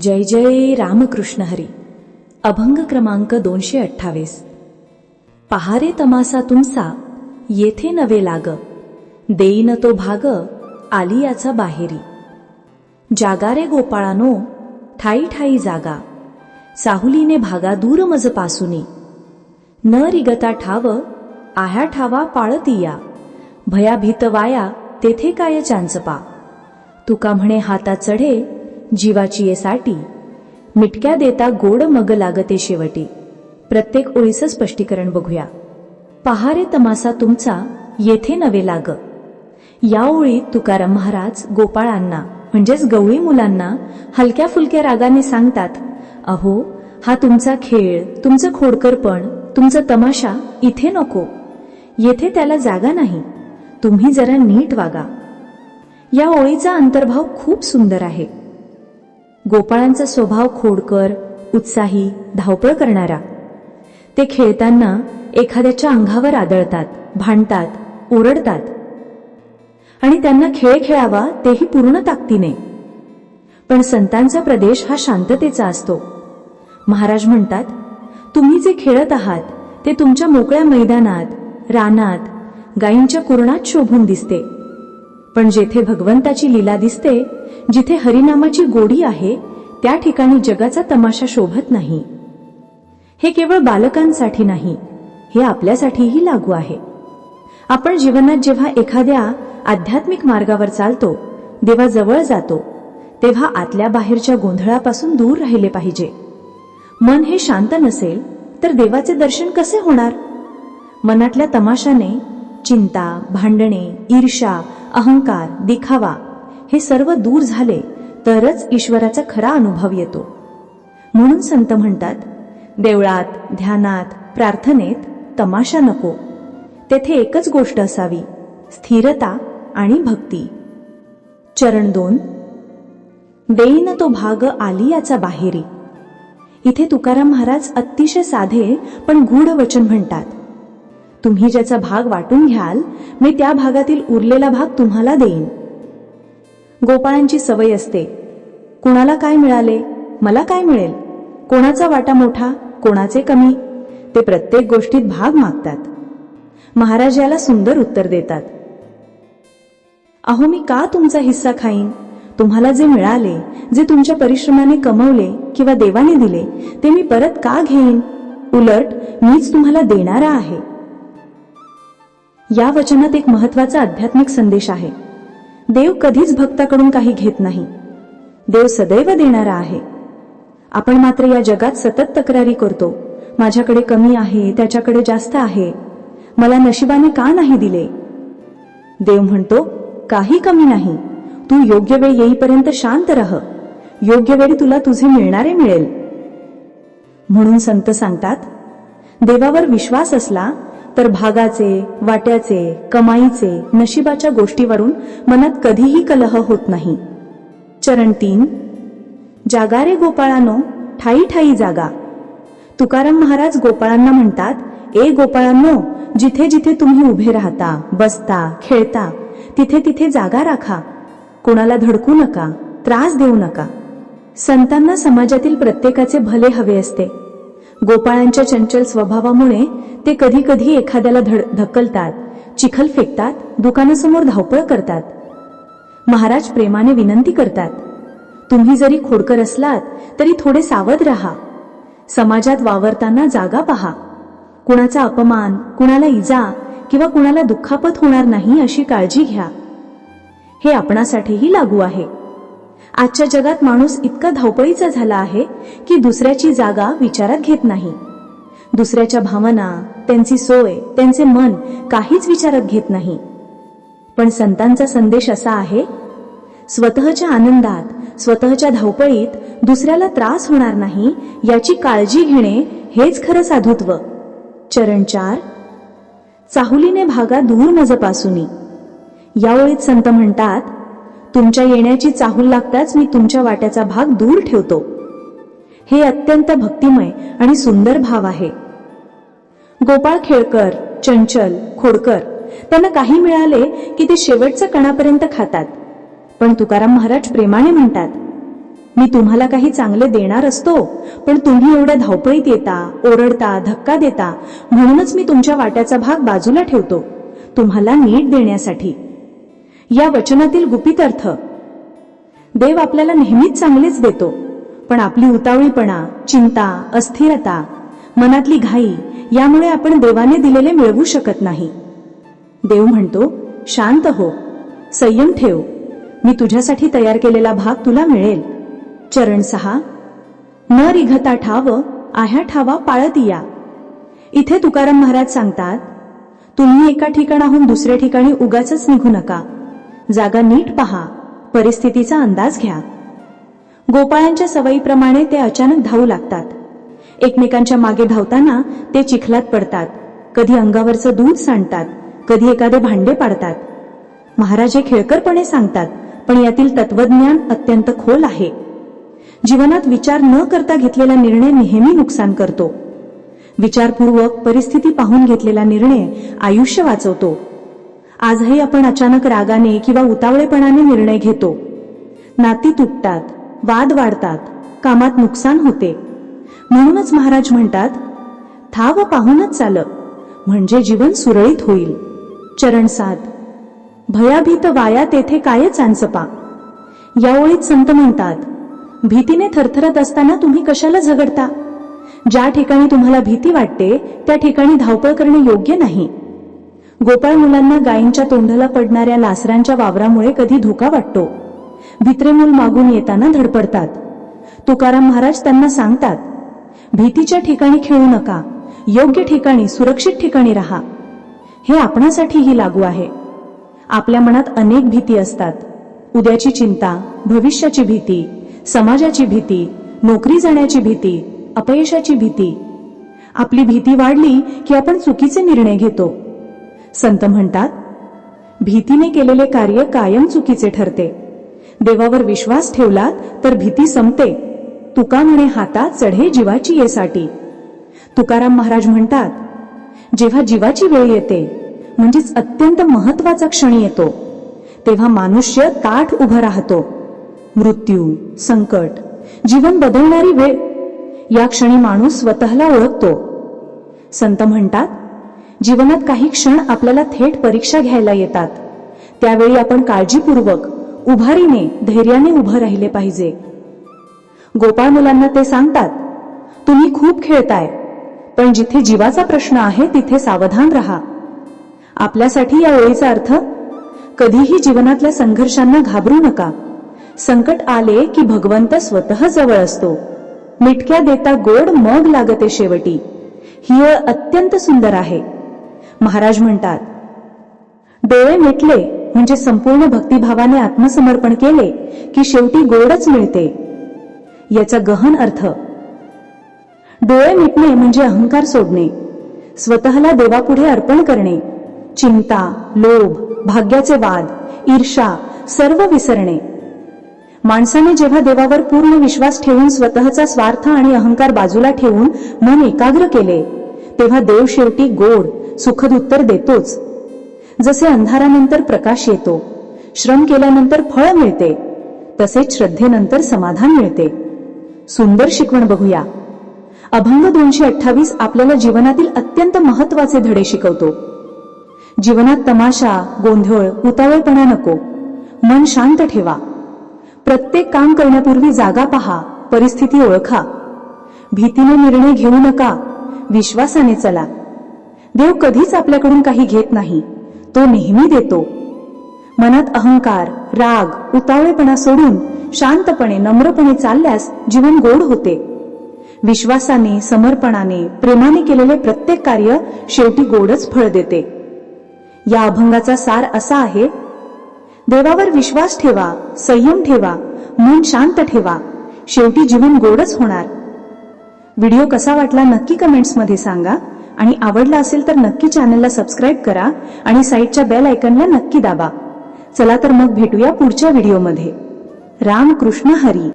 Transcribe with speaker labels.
Speaker 1: जय जय रामकृष्ण हरी. अभंग क्रमांक दोनशे अठ्ठावीस. पहारे तमासा तुमचा येथे नवे लाग. देईन तो भाग आली याचा बाहेरी. जागारे गोपाळानो ठाई ठाई जागा. साहुलीने भागा दूर मज पासुनी न रिगता ठाव आह्या ठावा पाळतिया. भयाभीत वाया तेथे काय चांचपा. तुका म्हणे हाता चढे जीवाची ये साठी मिटक्या देता गोड मग लागते शेवटी. प्रत्येक ओळीचं स्पष्टीकरण बघूया. पहारे तमासा तुमचा येथे नवे लाग. या ओळीत तुकाराम महाराज गोपाळांना म्हणजेच गवळी मुलांना हलक्या फुलक्या रागाने सांगतात अहो हा तुमचा खेळ तुमचं खोडकरपण तुमचं तमाशा इथे नको. येथे त्याला जागा नाही. तुम्ही जरा नीट वागा. या ओळीचा अंतर्भाव खूप सुंदर आहे. गोपाळांचा स्वभाव खोडकर उत्साही धावपळ करणारा. ते खेळताना एखाद्याच्या अंगावर आदळतात भांडतात ओरडतात. आणि त्यांना खेळ खेळावा तेही पूर्ण ताकदीने. पण संतांचा प्रदेश हा शांततेचा असतो. महाराज म्हणतात तुम्ही जे खेळत आहात ते तुमच्या मोकळ्या मैदानात रानात गायींच्या कुरणात शोभून दिसते. पण जेथे भगवंताची लीला दिसते जिथे हरिनामाची गोडी आहे त्या ठिकाणी जगाचा तमाशा शोभत नाही. हे केवळ बालकांसाठी नाही हे आपल्यासाठीही लागू आहे. आपण जीवनात जेव्हा एखाद्या आध्यात्मिक मार्गावर चालतो देवाजवळ जातो तेव्हा आतल्या बाहेरच्या गोंधळापासून दूर राहिले पाहिजे. मन हे शांत नसेल तर देवाचे दर्शन कसे होणार? मनातल्या तमाशाने चिंता भांडणे ईर्षा अहंकार दिखावा हे सर्व दूर झाले तरच ईश्वराचा खरा अनुभव येतो. म्हणून संत म्हणतात देवळात ध्यानात प्रार्थनेत तमाशा नको. तेथे एकच गोष्ट असावी स्थिरता आणि भक्ती. चरण दोन. देईन तो भाग आली याचा बाहेरी. इथे तुकाराम महाराज अतिशय साधे पण गूढ वचन म्हणतात. तुम्ही ज्याचा भाग वाटून घ्याल मी त्या भागातील उरलेला भाग तुम्हाला देईन. गोपाळांची सवय असते. कुणाला काय मिळाले? मला काय मिळेल? कोणाचा वाटा मोठा कोणाचे कमी? ते प्रत्येक गोष्टीत भाग मागतात. महाराज याला सुंदर उत्तर देतात. अहो मी का तुमचा हिस्सा खाईन? तुम्हाला जे मिळाले जे तुमच्या परिश्रमाने कमवले किंवा देवाने दिले ते मी परत का घेईन? उलट मीच तुम्हाला देणारा आहे. या वचनात एक महत्त्वाचा आध्यात्मिक संदेश आहे. देव कधीच भक्ताकडून काही घेत नाही. देव सदैव देणारा आहे. आपण मात्र या जगात सतत तक्रारी करतो. माझ्याकडे कमी आहे त्याच्याकडे जास्त आहे. मला नशिबाने का नाही दिले? देव म्हणतो काही कमी नाही. तू योग्य वेळ येईपर्यंत शांत रह. योग्य वेळी तुला तुझे मिळणारे मिळेल. म्हणून संत सांगतात देवावर विश्वास असला तर भागाचे वाट्याचे कमाईचे नशिबाच्या गोष्टीवरून मनात कधीही कलह होत नाही. चरण तीन जागारे गोपाळानो ठाई ठाई जागा. तुकाराम महाराज गोपाळांना म्हणतात ए गोपाळांनो जिथे जिथे तुम्ही उभे राहता बसता खेळता तिथे तिथे जागा राखा. कोणाला धडकू नका त्रास देऊ नका. संतांना समाजातील प्रत्येकाचे भले हवे असते. गोपाळांच्या चंचल स्वभावामुळे ते कधी कधी एखाद्याला धड ढकलतात चिखल फेकतात दुकानासमोर धावपळ करतात. महाराज प्रेमाने विनंती करतात तुम्ही जरी खोडकर असलात तरी थोडे सावध राहा. समाजात वावरताना जागा पहा. कुणाचा अपमान कुणाला इजा किंवा कुणाला दुखापत होणार नाही अशी काळजी घ्या. हे आपणासाठीही लागू आहे. आजच्या जगात माणूस इतका धावपळीचा झाला आहे की दुसऱ्याची जागा विचारात घेत नाही. दुसऱ्याच्या भावना त्यांची सोय त्यांचे मन काहीच विचारात घेत नाही. पण संतांचा संदेश असा आहे स्वतःच्या आनंदात स्वतःच्या धावपळीत दुसऱ्याला त्रास होणार नाही याची काळजी घेणे हेच खरं साधुत्व. चरण चार चाहुलीने भागा दूर मजपासूनी यावेळीत संत म्हणतात तुमच्या येण्याची चाहूल लागताच मी तुमच्या वाट्याचा भाग दूर ठेवतो. हे अत्यंत भक्तिमय आणि सुंदर भाव आहे. गोपाळ खेळकर चंचल खोडकर त्यांना काही मिळाले की ते शेवटच्या कणापर्यंत खातात. पण तुकाराम महाराज प्रेमाने म्हणतात मी तुम्हाला काही चांगले देणार असतो पण तुम्ही एवढ्या धावपळीत येता ओरडता धक्का देता म्हणूनच मी तुमच्या वाट्याचा भाग बाजूला ठेवतो. तुम्हाला नीट देण्यासाठी. या वचनातील गुपित अर्थ. देव आपल्याला नेहमीच चांगलेच देतो पण आपली उतावळीपणा चिंता अस्थिरता मनातली घाई यामुळे आपण देवाने दिलेले मिळवू शकत नाही. देव म्हणतो शांत हो संयम ठेव मी तुझ्यासाठी तयार केलेला भाग तुला मिळेल. चरण सहा न रिघता ठाव आह्या ठावा पाळत या. इथे तुकाराम महाराज सांगतात तुम्ही एका ठिकाणाहून दुसऱ्या ठिकाणी उगाच निघू नका. जागा नीट पहा. परिस्थितीचा अंदाज घ्या. गोपाळांच्या सवयीप्रमाणे ते अचानक धावू लागतात. एकमेकांच्या मागे धावताना ते चिखलात पडतात. कधी अंगावरचं दूध सांडतात. कधी एखादे भांडे पाडतात. महाराज हे खेळकरपणे सांगतात पण यातील तत्वज्ञान अत्यंत खोल आहे. जीवनात विचार न करता घेतलेला निर्णय नेहमी नुकसान करतो. विचारपूर्वक परिस्थिती पाहून घेतलेला निर्णय आयुष्य वाचवतो. आजही आपण अचानक रागाने किंवा उतावळेपणाने निर्णय घेतो. नाती तुटतात वाद वाढतात कामात नुकसान होते. म्हणूनच महाराज म्हणतात थाव पाहूनच चाल म्हणजे जीवन सुरळीत होईल. चरण सात भयाभीत वाया तेथे काय चांचपा. या ओळीत संत म्हणतात भीतीने थरथरत असताना तुम्ही कशाला झगडता? ज्या ठिकाणी तुम्हाला भीती वाटते त्या ठिकाणी धावपळ करणे योग्य नाही. गोपाळ मुलांना गायींच्या तोंडाला पडणाऱ्या लासरांच्या वावरामुळे कधी धोका वाटतो? भित्रे मूल मागून येताना धडपडतात. तुकाराम महाराज त्यांना सांगतात भीतीच्या ठिकाणी खेळू नका योग्य ठिकाणी सुरक्षित ठिकाणी राहा. हे आपणासाठीही लागू आहे. आपल्या मनात अनेक भीती असतात. उद्याची चिंता भविष्याची भीती समाजाची भीती नोकरी जाण्याची भीती अपयशाची भीती. आपली भीती वाढली की आपण चुकीचे निर्णय घेतो. संत म्हणतात भीतीने केलेले कार्य कायम चुकीचे ठरते. देवावर विश्वास ठेवलात तर भीती संपते. तुका म्हणे हातात चढे जीवाची येसाठी तुकाराम महाराज म्हणतात जेव्हा जीवाची वेळ येते म्हणजेच अत्यंत महत्त्वाचा क्षण येतो. तेव्हा मनुष्य ताठ उभं राहतो. मृत्यू संकट जीवन बदलणारी वेळ या क्षणी माणूस स्वतःला ओळखतो. संत म्हणतात जीवनात काही क्षण आपल्याला थेट परीक्षा घ्यायला येतात. त्यावेळी आपण काळजीपूर्वक उभारीने धैर्याने उभं राहिले पाहिजे. गोपाळ मुलांना ते सांगतात तुम्ही खूप खेळताय पण जिथे जीवाचा प्रश्न आहे तिथे सावधान राहा. आपल्यासाठी या ओळीचा अर्थ कधीही जीवनातल्या संघर्षांना घाबरू नका. संकट आले की भगवंत स्वतः जवळ असतो. मिटक्या देता गोड मग लागते शेवटी. ही अत्यंत सुंदर आहे. महाराज म्हणतात डोळे मिटले म्हणजे संपूर्ण भक्तिभावाने आत्मसमर्पण केले की शेवटी गोडच मिळते. याचा गहन अर्थ डोळे मिटणे म्हणजे अहंकार सोडणे स्वतःला देवापुढे अर्पण करणे चिंता लोभ भाग्याचे वाद ईर्षा सर्व विसरणे. माणसाने जेव्हा देवावर पूर्ण विश्वास ठेवून स्वतःचा स्वार्थ आणि अहंकार बाजूला ठेवून मन एकाग्र केले तेव्हा देव शेवटी गोड सुखद उत्तर देतोच. जसे अंधारानंतर प्रकाश येतो श्रम केल्यानंतर फळ मिळते तसेच श्रद्धेनंतर समाधान मिळते. सुंदर शिकवण बघूया. अभंग दोनशे अठ्ठावीस आपल्याला जीवनातील अत्यंत महत्त्वाचे धडे शिकवतो. जीवनात तमाशा गोंधळ उतावळपणा नको. मन शांत ठेवा. प्रत्येक काम करण्यापूर्वी जागा पहा परिस्थिती ओळखा. भीतीने निर्णय घेऊ नका विश्वासाने चला. देव कधीच आपल्याकडून काही घेत नाही. तो नेहमी देतो. मनात अहंकार राग उतावळेपणा सोडून शांतपणे नम्रपणे चालल्यास जीवन गोड होते. विश्वासाने समर्पणाने प्रेमाने केलेले प्रत्येक कार्य शेवटी गोडच फळ देते. या अभंगाचा सार असा आहे देवावर विश्वास ठेवा संयम ठेवा मन शांत ठेवा शेवटी जीवन गोडच होणार. व्हिडिओ कसा वाटला नक्की कमेंट्समध्ये सांगा. आणि आवडला असेल तर नक्की चॅनलला सबस्क्राईब करा आणि साईडच्या बेल आयकनला नक्की दाबा. चला तर मग भेटूया पुढच्या व्हिडिओमध्ये राम कृष्ण हरी.